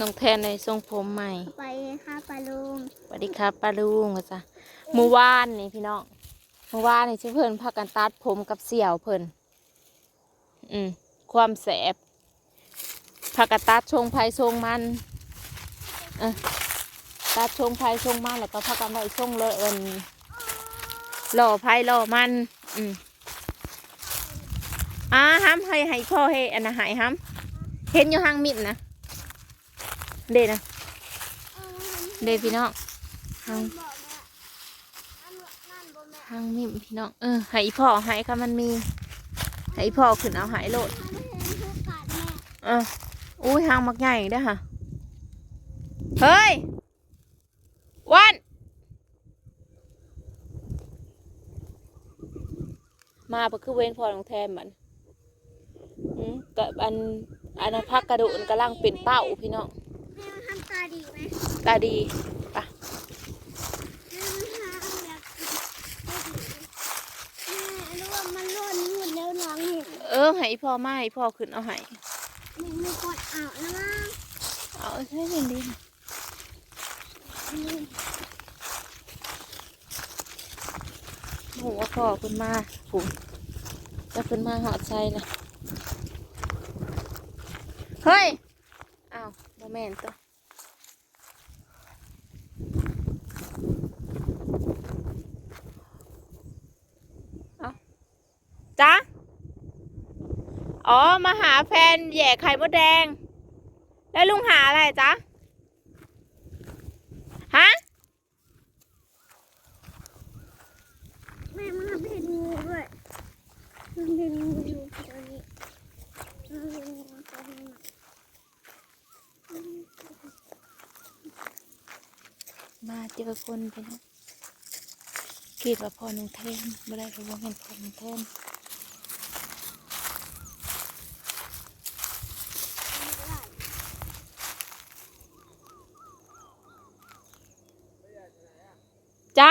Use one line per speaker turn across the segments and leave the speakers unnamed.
น้องแทนในทรงผมใหม่
ไปค่ะปลาลุง
สวัสดีครับป้าลุงว่าจ้ะเมื่อวานนี่พี่น้องเมื่อวานนี่ชื่อเพิ่นพากันตัดผมกับเสี่ยวเพิ่นอืมความแสบพากันตัดชงไผ่ชงมันเออตัดชงไผ่ชงมันแล้วก็พากันไว้ชงเลยเอินหล่อไผ่หล่อมัน อืมอ่าห้ามให้ให้พ่อให้อันนะใหายห้ามเห็นอยู่ห้างมิดนะ เด่นะเด่พี่น้องหางหางมิมพี่น้องเออห้อีพ่อให้ค่ะมันมีห้อีพ่อขึ้นเอาหายโลด
อันนี้เห็นผู้กัด
เอออุ้ยหางมักใหญ่ด้ค่ะเฮ้ยวันมาปะคือเว้นพอลงแทมมันอืมกับอันอันนั้นพักกระดูนกำลังเป็นเป้าพี่น้อง
ดีไหม
ตาดีปะ
แม่มันทำแบบแม่รู้ว่ามันร่วนมืดแล้วน้องเห็น
เออให้อีพ่อมาให้พ่อขึ้นเอาให้
แม่ไม่กดเอานะมั้ง
เอาใช่เป็นดีโหัวพ่อขึ้นมาผมจะขึ้นมาหอดใจเลยเฮ้ย อ้าวโมเมนต์ตัวเอา จ้าอ๋อ มาหาแฟนแย่ไข่มดแดง แล้วลุงหาอะไรจ๊ะ ฮะ
แม่มันทำเป็นงูด้วยมันเป็นงูอยู่ตรงนี้มันเป็นงูตรงนี้
มาเจอคนไปนะคิดว่าพอหนึ่งเทนไม่ได้รู้ว่าเป็นพอหนึ่งเทนจ๊ะ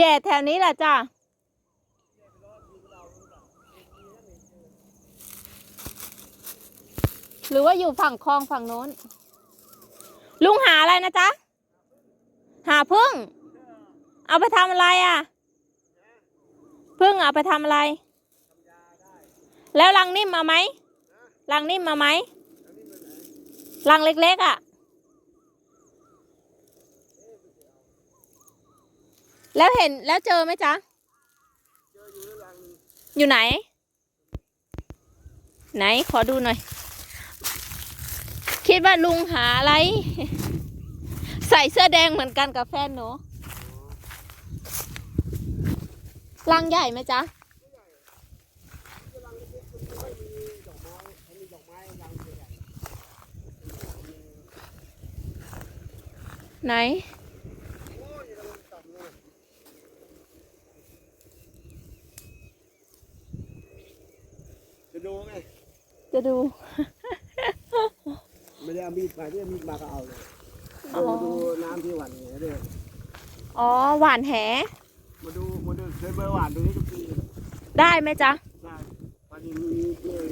แย่แถวนี้แหละจ้ะหรือว่าอยู่ฝั่งคลองฝั่งโน้น ลุงหาอะไรนะจ๊ะ หาพึ่ง เอาไปทำอะไรอะ พึ่งเอาไปทำอะไร แล้วรังนิ่มมาไหมรังนิ่มมาไหมรังเล็กๆอะ แล้วเห็นแล้วเจอไหมจ๊ะ อยู่ไหน ไหนขอดูหน่อย คิดว่าลุงหาอะไร ใส่เสื้อแดงเหมือนกันกับแฟนหนูรังใหญ่ไหมจ๊ะไหน
จะดูไง
จะดู
ไม่ได้เอามีดมาที่เอามีดมาก็เอาเลย
อ๋อ
ดูดูน้ำที่หวานเนี่ยเด้อ
อ๋อหวานแห
มาดูมาดูเคยมาหวานตรงนี้ทุกปี
ได้ไหมจ๊ะ
ได้ปลาดินมีเลย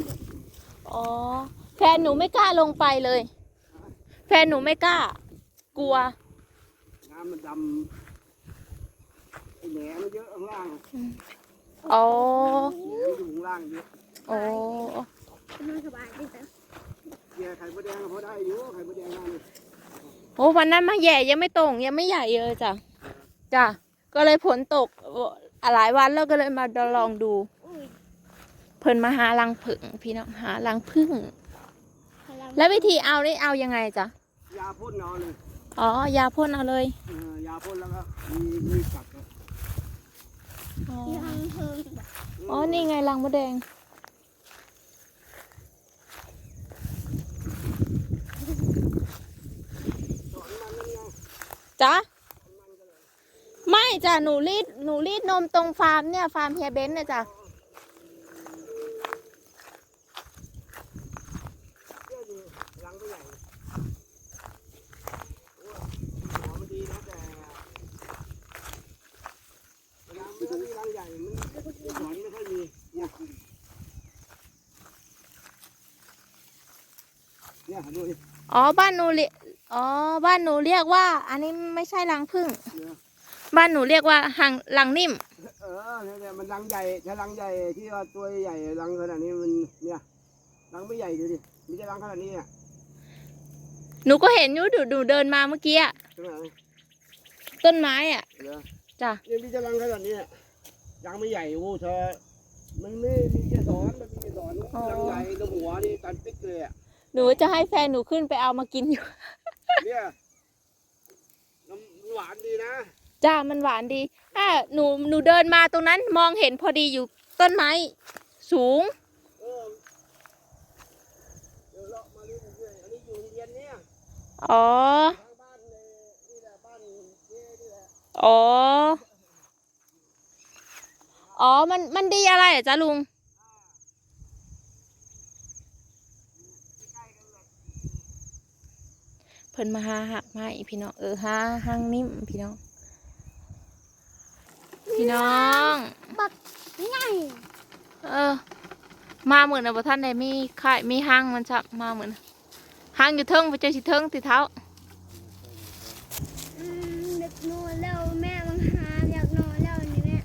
อ๋อแฟนหนูไม่กล้าลงไปเลย แฟนหนูไม่กล้า กลัว
น้ำมันดำไอ้แหนมเยอะข้างล่าง
อ๋อ
แหนมอยู่ข้างล่างเยอะ
อ๋อ
มันสบายดีจ้ะ
แย่ไข่มดแดงก็พอได้อยู่ไข่มดแดงนั่น
โอ้วันนั้นมาแย่ยังไม่ตรงยังไม่ใหญ่เลยจ้ะจ้ะก็เลยฝนตกอะหลายวันแล้วก็เลยมาลองดู
อุ้ย
เพิ่นมาหารังผึ่งพี่น้องหารังผึ้ง
พลัง
แล้ววิธีเอานี่เอายังไงจ๊ะ
ยาพ่นเอาเลย
อ๋อยาพ่นเอาเลย
เออยาพ่นแล้วก็มีมีกัดครับ
อ๋อ
ยังเพิ่ม
อ๋อนี่ไงรังมดแดง
สอนมันนั่นไง
จ๊ะไม่จ้ะหนูรีดหนูรีดนมตรงฟาร์มเนี่ยฟาร์มเฮียเบนเนี่ยจ้ะ
อ๋อ
บ้านนูเรี อ๋อ บ้านหนูเรียกว่า อันนี้ไม่ใช่รังผึ้ง
เนี่ย
บ้านหนูเรียกว่าหังรังนิ่ม
เออเนี่ยเนี่ยมันรังใหญ่ถ้ารังใหญ่ที่ว่าตัวใหญ่รังขนาดนี้มันเนี่ยรังไม่ใหญ่ดูดิมีแต่รังขนาดนี้เนี่ย
หนูก็เห็นอยู่ดูดูเดินมาเมื่อกี้อะ
ใช่ไหม
ต้นไม้อะ
เหรอ
จ้ะ
เนี่ยมีแต่รังขนาดนี้เนี่ยรังไม่ใหญ่โอ้โหเธอมันไม่มีเกสรมันมีเกสรรังใหญ่ตรงหัวนี่ตันปิ๊กเลยอะ
หนูจะให้แฟนหนูขึ้นไปเอามากินอยู่
เนี่ยน้ำหวานดีนะ
จ้ามันหวานดีถ้าหนูหนูเดินมาตรงนั้นมองเห็นพอดีอยู่ต้นไม้ สูง
เออเดี๋ยวเลาะมาเรื่อยๆอันนี้อยู่โรงเรียนเนี่ย
อ๋อ
ทางบ้านเลยนี่แหละบ้านเจ๊นี่แหละ
อ๋อ อ๋อ มัน มันดีอะไรอะจ๊ะลุง พิ่นมาหาหักไม้พี่น้องเออหาหางนิ่มพี่น้อง พี่น้อง
บักใหญ่
เออ มาเหมือนนะบ่ท่านใดมีไข่มีหางมันจับมาเหมือนหางอยู่เทิงไปเจอสิเทิงติเท้า
อืมเด็กนอนแล้วแม่มังหาอยากนอนแล้วนี่แม่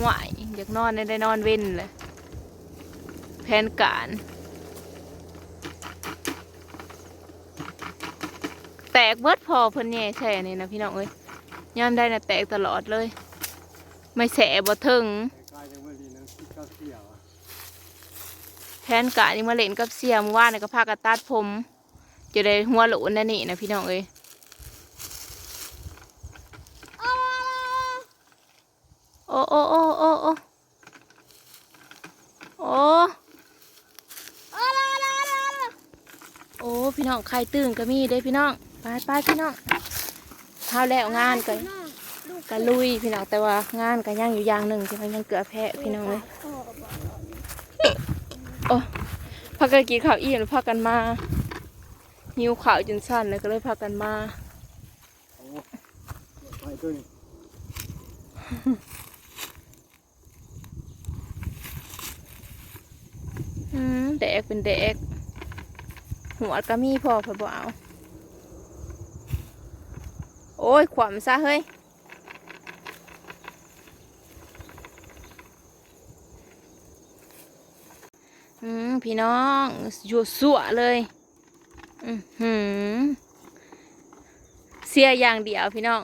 ไหวอยากนอนได้นอนเว้นเลยแผนการ แตกเบิดพอเพิ่นแย่แช่นี่นะพี่น้องเอ้ยยามได้น่ะแตกตลอดเลย ไม่แสบ่ถึง
กลายเป็นว่าดีนะที่เก้าเสี่ยวอะ
นี่มาเล่นกับเสียมว่านนี่ก็พากันตัดผมจะได้หัวหลุนนั่นนี่นะพี่น้องเอ้ย
โอ้
โอ้โอ้โอ้โอ้โอ้โอ้
โอ้ลาลาลาลา
โอ้พี่น้องใครตื่นก็มีเด้พี่น้อง ไปไปพี่น้องเท่าแล้วงานกัน
ก
กันลุยพี่น้องแต่ว่างานกันย่างอยู่อย่างหนึ่งที่มันยังเกลือแพะพี่น้องเลยโอ้พากันกินข้าวอิ่มแล้วพากันมาหิวข้าวจนสั้นเลยก็เลยพากันมา
อื
มแดกเป็นแดกหัวก็มีพอพิ่นบ่เอา โอ้ย ขวมซะเฮ้ย อืม พี่น้องอยู่สวเลย อือหือ เสียอย่างเดียวพี่น้อง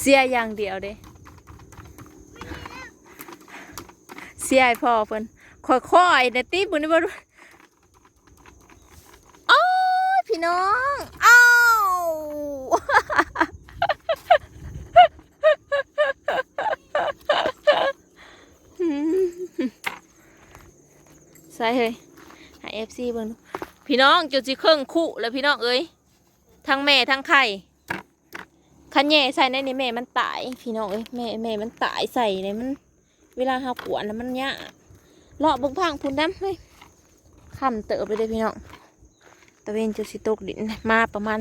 เสียอย่างเดียวเด้เสียพ่อเพิ่นค่อยๆเด้ติบุญนี่บ่รู้โอ้ย พี่น้องอ้าวใส่เฮ้ยให้ FC เบิ่งพี่น้องจนสิเครื่องคู่แล้วพี่น้องเอ้ยทั้งแม่ทั้งไข่คันแย่ใส่ในนี่แม่มันตาย พี่น้องเอ้ยแม่แม่มันตายใส่ในมัน เวลาเฮากวนแล้วมันยากเลาะบิ่งพังพุ่นน้ำเฮ้ยคำเติบไปเลยพี่น้องตะเวนจะสิตกดินมาประมาณ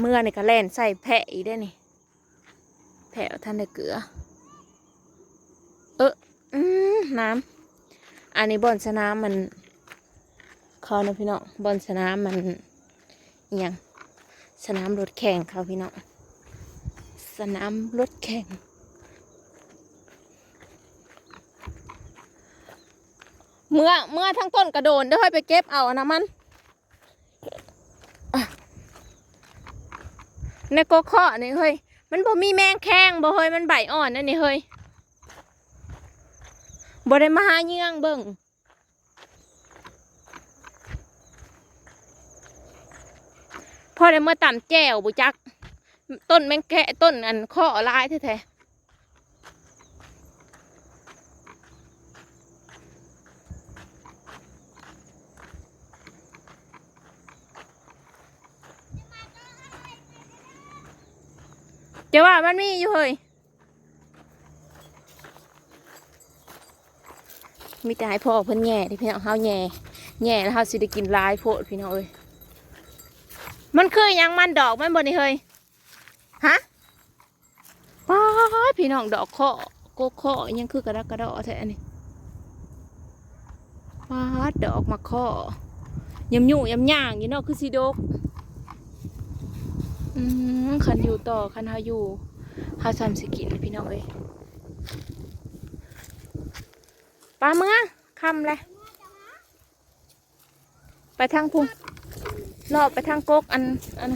เมื่อนี่ก็แล่นใส่แพะอีกได้นี่แพะท่านได้เกลือ เอออืมน้ำ อันนี้บอนสนามมันเขานะพี่น้องบอนสนามมันอหยังสนามรถแข่งเขาพี่น้องสนามรถแข่งเมื่อเมื่อทั้งต้นกระโดนเดี๋ยวให้ไปเก็บเอาอนะมันในโกเคาะนี่เฮ้ยมันบ่มีแมงแข้งบ่เฮ้ยมันใบอ่อนนั่นนี่เฮ้ย บ่ได้มาหาเยื่องเบิ่งพอได้เมื่อต่ำแจวบุจัก ต้นแมงแกะต้นอันข้อลายแท้จะว่ามันมีอยู่เฮ้ย มีแต่ให้พ่อเพิ่นแย่ที่พี่น้องเฮาแย่แย่แล้วเฮาสิได้กินลายโพดพี่น้องเอ้ยมันคือยังมันดอกมันบ่นี่เฮ้ยฮะป้าพี่น้องดอกเคาะโกเคาะยังคือกระดกกระดอแท้นนี่ป้าดดอกมาเคาะยำยุ่ยำย่างอยู่เนาะคือสีดกอืมคันอยู่ต่อคันเฮาอยู่เฮาซ้ำสิกินพี่น้องเอ้ย ปลาเมื่อคำเลยไปทางพุ่งรอบไปทางกกอันอัน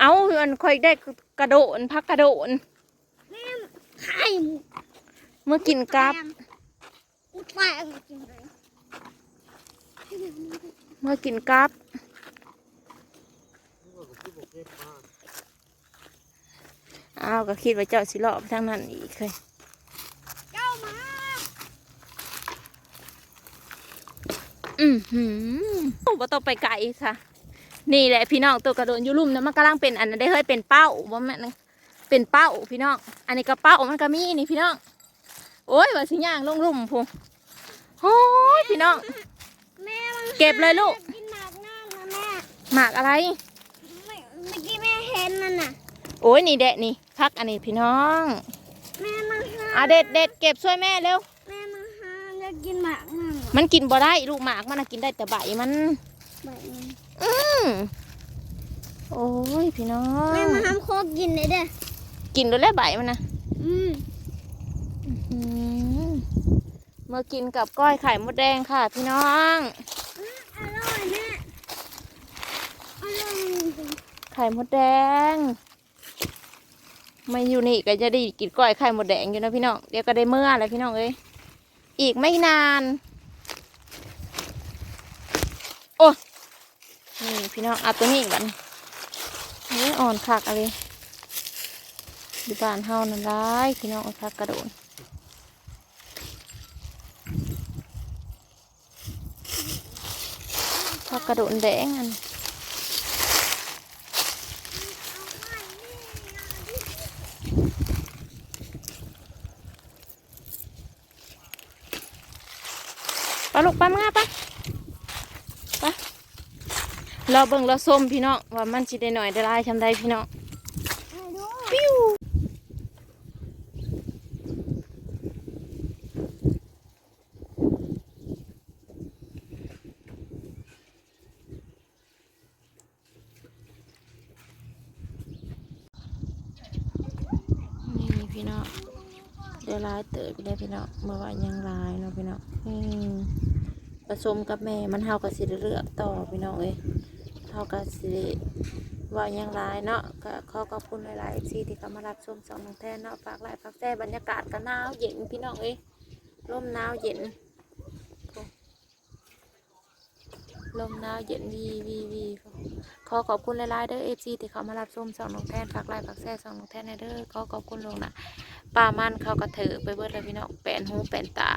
เอาอันค่อยได้กระโดนพักกระโดนเมื่อกินกับ
อุดแตงจริงเลย
เมื่อกินกับ อ้าวก็คิดว่าเจ้าสิเลาะไปทางนั้นอีกเคย
เจ้ามา
อือหือโอ้บ่ต้องไปไกลค่ะ นี่แหละพี่น้องตัวกระโดนอยูลุ่มนะมันกำลังเป็นอันนั้นได้เฮ้ยเป็นเป้าว่าแม่นเป็นเป้าพี่น้อง อันนี้ก็เป้ามันก็มีนี่พี่น้อง โอ้ยว่าสิย่างลงลุ่มพูโอ้ยพี่น้อง
แม่มัน
เก็บเลยลูก
กินหมากนั่งนะแม่
หมากอะไร
ไม่เมื่อกี้แม่เห็นนั่นน่ะ
โอ้ยนี่แดะนี่พักอันนี้พี่น้อง
แม่มันห้า
อะเด็ดเด็ดเก็บช่วยแม่เร็ว
แม่มันห้ามจะกินหมากนั่นน่ะ
มันกินบ่ได้ลูกหมากมันน่ะกินได้แต่ใบมัน
แบบนี้
อืมโอ้ยพี่น้อง
แม่มันห้ามโคกกินเลยเด้อ
กินด้วยแล้วใบมันนะ
อืม
อืมเมื่อกินกับก้อยไข่มดแดงค่ะ พี่น้อง
อร่อยแม่อร่อยจริง
ไข่มดแดง ไม่อยู่นี่ก็จะได้กินก้อยไข่หมดแดงอยู่นะพี่น้องเดี๋ยวก็ได้เมื่อแล้วพี่น้องเอ้ยอีกไม่นาน โอ้นี่พี่น้องเอาตัวนี้บันนี่อ่อนคักอะไรอยู่บ้านเฮานั่นได้พี่น้องเอาคักกระโดดคักกระโดดแดงอัน ปลาลูกปลามาปะปะ เราเบิ่งเราส้มพี่น้องว่ามันสิได้หน่อยได้หลายชำได้พี่น้องปิ้วนี่พี่น้องได้หลายเติบได้พี่น้องเมื่อวานยังหลายเนาะพี่น้องอืมผสมกับแม่มันเฮากับสิได้เลือกต่อพี่น้องเอ้ย เฮากับสิว่ายังหลายเนาะก็ขอขอบคุณหลายๆซีที่เข้ามารับชมสองน้องแทนเนาะฝากไลค์ฝากแชร์บรรยากาศก็หนาวเย็นพี่น้องเอ้ยลมหนาวเย็นลมหนาวเย็นวีวีวีขอขอบคุณหลายๆเด้อเอฟซีที่เขามารับชมสองน้องแทนฝากไลค์ฝากแชร์สองน้องแทนในเด้อขอขอบคุณลงนะป้ามันเขาก็ถือไปเบิดเลยพี่น้องแปนหูแปนตา